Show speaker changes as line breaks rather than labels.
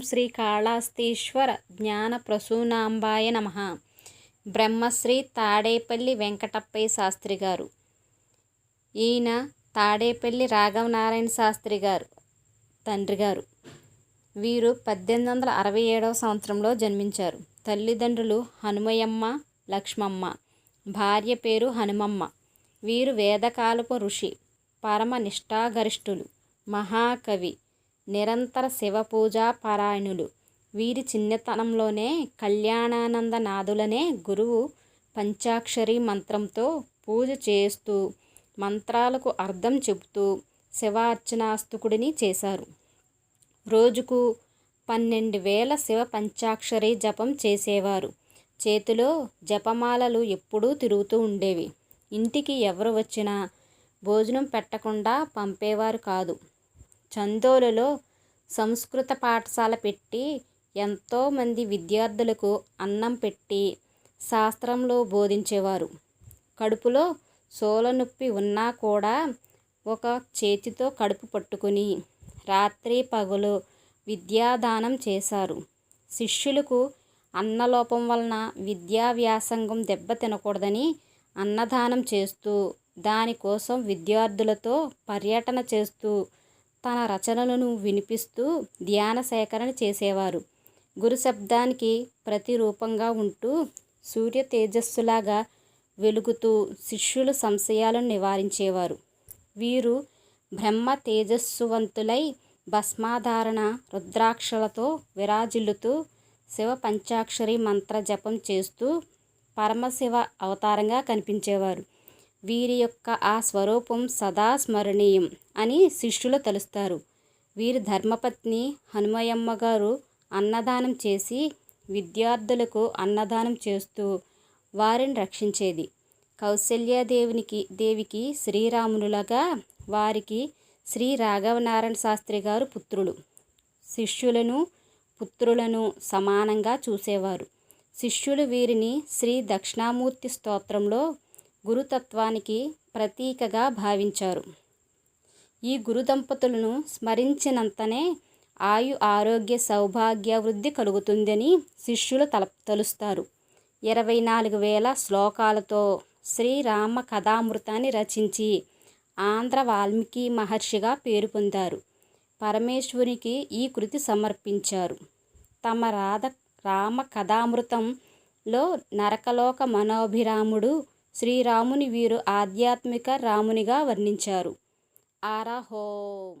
శ్రీ కాళహస్తీశ్వర జ్ఞాన ప్రసూనాంబాయ నమ. బ్రహ్మశ్రీ తాడేపల్లి వెంకటప్పయ్య శాస్త్రి గారు. ఈయన తాడేపల్లి రాఘవనారాయణ శాస్త్రి గారు తండ్రి గారు. వీరు పద్దెనిమిది వందల అరవై ఏడవ సంవత్సరంలో జన్మించారు. తల్లిదండ్రులు హనుమయమ్మ లక్ష్మమ్మ. భార్య పేరు హనుమమ్మ. వీరు వేదకాలపు ఋషి పరమ నిష్ఠాగరిష్ఠులు మహాకవి. నిరంతర శివపూజా పారాయణులు. వీరి చిన్నతనంలోనే కళ్యాణానంద నాథులనే గురువు పంచాక్షరి మంత్రంతో పూజ చేస్తూ మంత్రాలకు అర్థం చెబుతూ శివార్చనాస్తుకుడిని చేశారు. రోజుకు పన్నెండు వేల శివ పంచాక్షరి జపం చేసేవారు. చేతిలో జపమాలలు ఎప్పుడూ తిరుగుతూ ఉండేవి. ఇంటికి ఎవరు వచ్చినా భోజనం పెట్టకుండా పంపేవారు కాదు. చందోలులో సంస్కృత పాఠశాల పెట్టి ఎంతోమంది విద్యార్థులకు అన్నం పెట్టి శాస్త్రంలో బోధించేవారు. కడుపులో సోలనొప్పి ఉన్నా కూడా ఒక చేతితో కడుపు పట్టుకుని రాత్రి పగలు విద్యాదానం చేశారు. శిష్యులకు అన్నలోపం వలన విద్యా వ్యాసంగం దెబ్బ తినకూడదని అన్నదానం చేస్తూ దానికోసం విద్యార్థులతో పర్యటన చేస్తూ తన రచనలను వినిపిస్తూ ధ్యాన సేకరణ చేసేవారు. గురు శబ్దానికి ప్రతిరూపంగా ఉంటూ సూర్య తేజస్సులాగా వెలుగుతూ శిష్యుల సంశయాలను నివారించేవారు. వీరు బ్రహ్మ తేజస్సువంతులై భస్మాధారణ రుద్రాక్షలతో విరాజిల్లుతూ శివ పంచాక్షరి మంత్ర జపం చేస్తూ పరమశివ అవతారంగా కనిపించేవారు. వీరి యొక్క ఆ స్వరూపం సదా స్మరణీయం అని శిష్యులు తలుస్తారు. వీరి ధర్మపత్ని హనుమయమ్మ గారు అన్నదానం చేసి విద్యార్థులకు అన్నదానం చేస్తూ వారిని రక్షించేది. కౌశల్యాదేవునికి దేవికి శ్రీరామునులగా వారికి శ్రీ రాఘవనారాయణ శాస్త్రి గారు పుత్రులు. శిష్యులను పుత్రులను సమానంగా చూసేవారు. శిష్యులు వీరిని శ్రీ దక్షిణామూర్తి స్తోత్రంలో గురుతత్వానికి ప్రతీకగా భావించారు. ఈ గురు దంపతులను స్మరించినంతనే ఆయు ఆరోగ్య సౌభాగ్య వృద్ధి కలుగుతుందని శిష్యులు తల తలుస్తారు. ఇరవై నాలుగు వేల శ్లోకాలతో శ్రీరామ కథామృతాన్ని రచించి ఆంధ్ర వాల్మీకి మహర్షిగా పేరు పొందారు. పరమేశ్వరికి ఈ కృతి సమర్పించారు. తమ రాధ రామ కథామృతంలో నరకలోక మనోభిరాముడు శ్రీరాముని వీరు ఆధ్యాత్మిక రామునిగా వర్ణించారు. ఆరాహోం